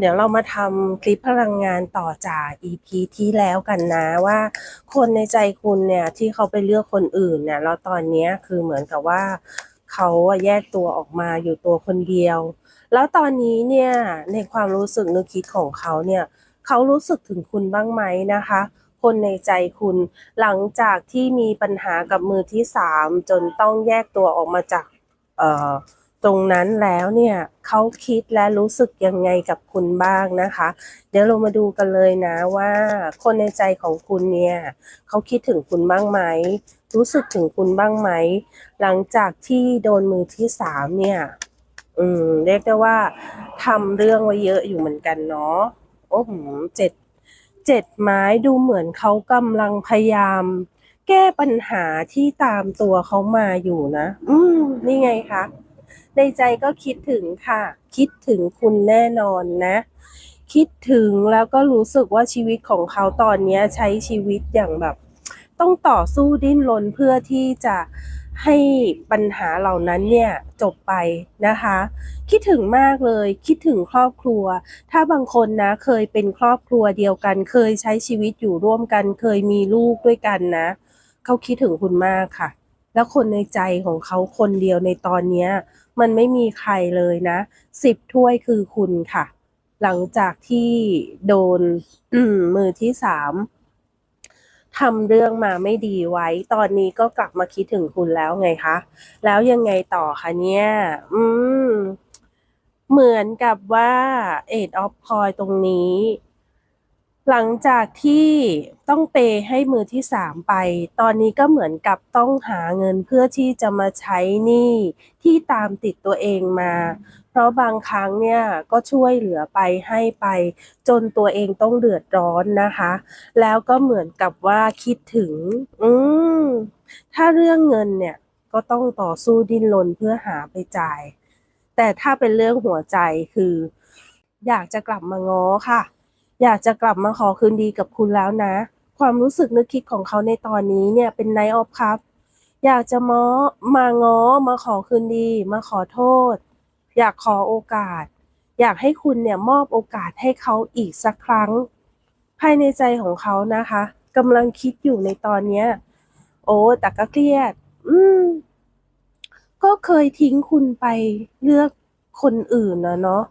เดี๋ยวเรามาทำคลิปพลังงานต่อจาก EP ที่แล้วกันนะว่า คนในใจคุณเนี่ยที่เขาไปเลือกคนอื่นเนี่ยแล้วตอนนี้คือเหมือนกับว่าเขาแยกตัวออกมาอยู่ตัวคนเดียว แล้วตอนนี้เนี่ยในความรู้สึกนึกคิดของเขาเนี่ยเขารู้สึกถึงคุณบ้างไหมนะคะ คนในใจคุณหลังจากที่มีปัญหากับมือที่สามจนต้องแยกตัวออกมาจากเอ่อ ตรงนั้นแล้วเนี่ยเขาคิดและรู้สึกยังไงกับคุณบ้างนะคะ เดี๋ยวเรามาดูกันเลยนะว่า คนในใจของคุณเนี่ยเขาคิดถึงคุณบ้างไหม รู้สึกถึงคุณบ้างไหม หลังจากที่โดนมือที่สามเนี่ย อืมเรียกได้ว่าทำเรื่องไว้เยอะอยู่เหมือนกันเนาะโอ้โหเจ็ดเจ็ดไม้ดูเหมือนเขากำลังพยายามแก้ปัญหาที่ตามตัวเขามาอยู่นะ อืม นี่ไงคะ ในใจก็คิดถึงค่ะ คิดถึงคุณแน่นอนนะ คิดถึงแล้วก็รู้สึกว่าชีวิตของเขาตอนนี้ใช้ชีวิตอย่างแบบ ต้องต่อสู้ดิ้นรนเพื่อที่จะให้ปัญหาเหล่านั้นเนี่ยจบไปนะคะ คิดถึงมากเลยคิดถึงครอบครัว ถ้าบางคนนะเคยเป็นครอบครัวเดียวกัน เคยใช้ชีวิตอยู่ร่วมกัน เคยมีลูกด้วยกันนะ เขาคิดถึงคุณมากค่ะ แล้วคนในใจของเขาคนเดียวในตอนนี้มันไม่มีใครเลยนะสิบถ้วยคือคุณค่ะ หลังจากที่โดนมมือที่สามทำเรื่องมาไม่ดีไว้ ตอนนี้ก็กลับมาคิดถึงคุณแล้วไงคะ แล้วยังไงต่อคะเนี่ย อืม เหมือนกับว่าเอ็ดออฟคอยตรงนี้ หลังจากที่ต้องเปให้มือที่สามไป ตอนนี้ก็เหมือนกับต้องหาเงินเพื่อที่จะมาใช้หนี้ที่ตามติดตัวเองมา เพราะบางครั้งเนี่ยก็ช่วยเหลือไปให้ไป จนตัวเองต้องเดือดร้อนนะคะ แล้วก็เหมือนกับว่าคิดถึง อืมถ้าเรื่องเงินเนี่ยก็ต้องต่อสู้ดิ้นรนเพื่อหาไปจ่าย แต่ถ้าเป็นเรื่องหัวใจคือ อยากจะกลับมาง้อค่ะ อยากจะกลับมาขอคืนดีกับคุณแล้วนะ ความรู้สึกนึกคิดของเขาในตอนนี้เนี่ยเป็นไนออฟครับอยากจะม้อมาง้อมาขอคืนดี มาขอโทษ อยากขอโอกาส อยากให้คุณเนี่ยมอบโอกาสให้เขาอีกสักครั้ง ภายในใจของเขานะคะกำลังคิดอยู่ในตอนเนี้ย โอ้แต่ก็เครียด อืม ก็เคยทิ้งคุณไปเลือกคนอื่นนะเนาะ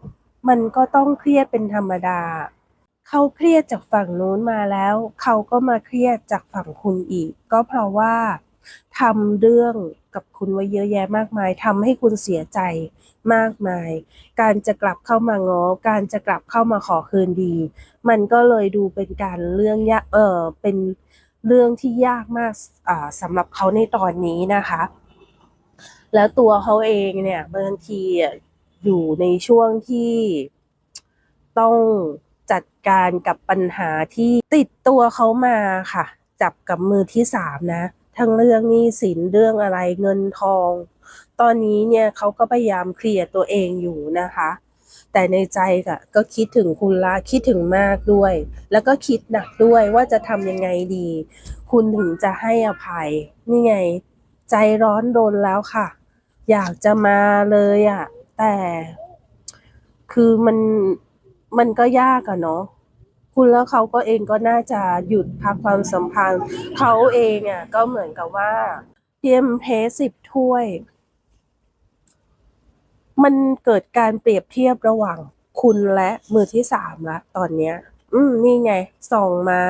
มันก็ต้องเครียดเป็นธรรมดา เขาเครียดจากฝั่งนู้นมาแล้ว เขาก็มาเครียดจากฝั่งคุณอีก ก็เพราะว่าทำเรื่องกับคุณไว้เยอะแยะมากมายทำให้คุณเสียใจมากมาย การจะกลับเข้ามาง้อ การจะกลับเข้ามาขอคืนดี มันก็เลยดูเป็นการเรื่องยากเออเป็นเรื่องที่ยากมากอ่าสำหรับเขาในตอนนี้นะคะ แล้วตัวเขาเองเนี่ยบางทีอะอยู่ในช่วงที่ต้อง จัดการกับปัญหาที่ติดตัวเขามาค่ะ จับกับมือที่สามนะ ทั้งเรื่องหนี้สินเรื่องอะไรเงินทอง ตอนนี้เนี่ยเขาก็พยายามเคลียร์ตัวเองอยู่นะคะ แต่ในใจก็ก็คิดถึงคุณละคิดถึงมากด้วย แล้วก็คิดหนักด้วยว่าจะทำยังไงดี คุณถึงจะให้อภัยนี่ไง ใจร้อนโดนแล้วค่ะ อยากจะมาเลยอะ่ะแต่คือมัน มันก็ยากอะเนาะคุณแล้วเขาก็เองก็น่าจะหยุดพักความสัมพันธ์ เขาเองอะ่ะ ก็เหมือนกับว่าเตรียมเพสิบถ้วย มันเกิดการเปรียบเทียบระหว่างคุณและมือที่สามละตอนเนี้ย อืม นี่ไงสองไม้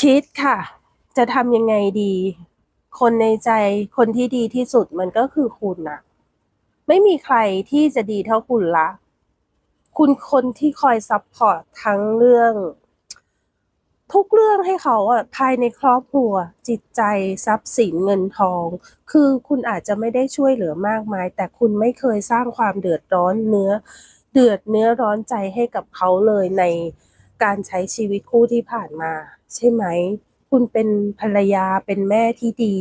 คิดค่ะ จะทำยังไงดี คนในใจคนที่ดีที่สุดมันก็คือคุณนะไม่มีใครที่จะดีเท่าคุณละ คุณคนที่คอยซัพพอร์ตทั้งเรื่อง ทุกเรื่องให้เขาอะภายในครอบครัว จิตใจทรัพย์สินเงินทอง คือคุณอาจจะไม่ได้ช่วยเหลือมากมาย แต่คุณไม่เคยสร้างความเดือดร้อนเนื้อ เดือดเนื้อร้อนใจให้กับเขาเลยในการใช้ชีวิตคู่ที่ผ่านมา ใช่ไหมคุณเป็นภรรยาเป็นแม่ที่ดี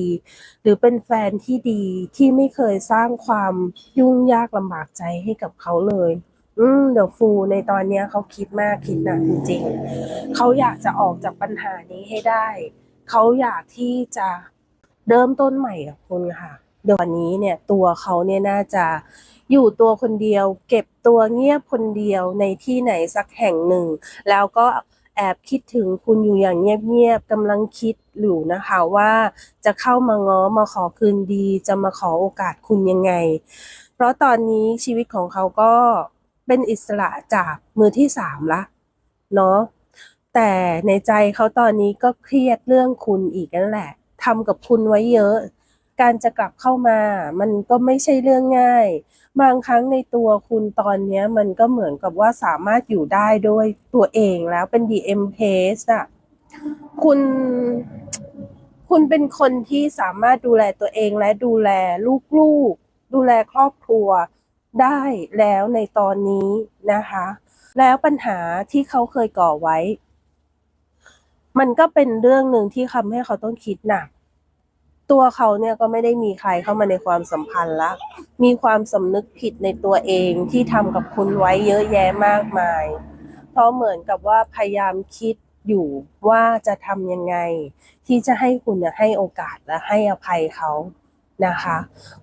หรือเป็นแฟนที่ดีที่ไม่เคยสร้างความยุ่งยากลำบากใจให้กับเขาเลย อืมเดี๋ยวฟูในตอนเนี้ยเขาคิดมากคิดหนักจริงๆเขาอยากจะออกจากปัญหานี้ให้ได้ เขาอยากที่จะเริ่มต้นใหม่กับคุณค่ะ เดี๋ยววันนี้เนี่ยตัวเขาเนี่ยน่าจะอยู่ตัวคนเดียว เก็บตัวเงียบคนเดียวในที่ไหนสักแห่งหนึ่ง แล้วก็แอบคิดถึงคุณอยู่อย่างเงียบๆกำลังคิดอยู่นะคะว่าจะเข้ามาง้อมาขอคืนดี จะมาขอโอกาสคุณยังไง เพราะตอนนี้ชีวิตของเขาก็ เป็นอิสระจากมือที่สามละเนาะแต่ในใจเขาตอนนี้ก็เครียดเรื่องคุณอีกนั่นแหละทำกับคุณไว้เยอะ การจะกลับเข้ามา มันก็ไม่ใช่เรื่องง่าย บางครั้งในตัวคุณตอนนี้มันก็เหมือนกับว่าสามารถอยู่ได้ด้วยตัวเองแล้วเป็น DM Pace อะคุณคุณเป็นคนที่สามารถดูแลตัวเองและดูแลลูกๆ ดูแลครอบครัว ได้แล้วในตอนนี้นะคะ แล้วปัญหาที่เขาเคยก่อไว้ มันก็เป็นเรื่องหนึ่งที่ทำให้เขาต้องคิดหนักตัวเขาเนี่ยก็ไม่ได้มีใครเข้ามาในความสัมพันธ์ละมีความสำนึกผิดในตัวเองที่ทำกับคุณไว้เยอะแยะมากมาย เพราะเหมือนกับว่าพยายามคิดอยู่ว่าจะทำยังไง ที่จะให้คุณเนี่ยให้โอกาสและให้อภัยเขา นะคะ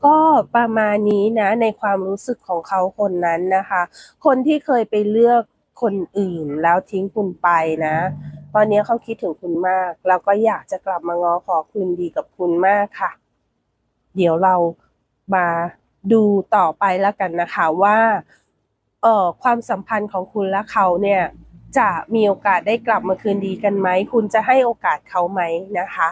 ก็ประมาณนี้นะในความรู้สึกของเขาคนนั้นนะคะ คนที่เคยไปเลือกคนอื่นแล้วทิ้งคุณไปนะ ตอนนี้เขาคิดถึงคุณมาก แล้วก็อยากจะกลับมาง้อขอคืนดีกับคุณมากค่ะ เดี๋ยวเรามาดูต่อไปแล้วกันนะคะว่าเอ่อความสัมพันธ์ของคุณและเขาเนี่ยจะมีโอกาสได้กลับมาคืนดีกันไหม คุณจะให้โอกาสเขาไหมนะคะ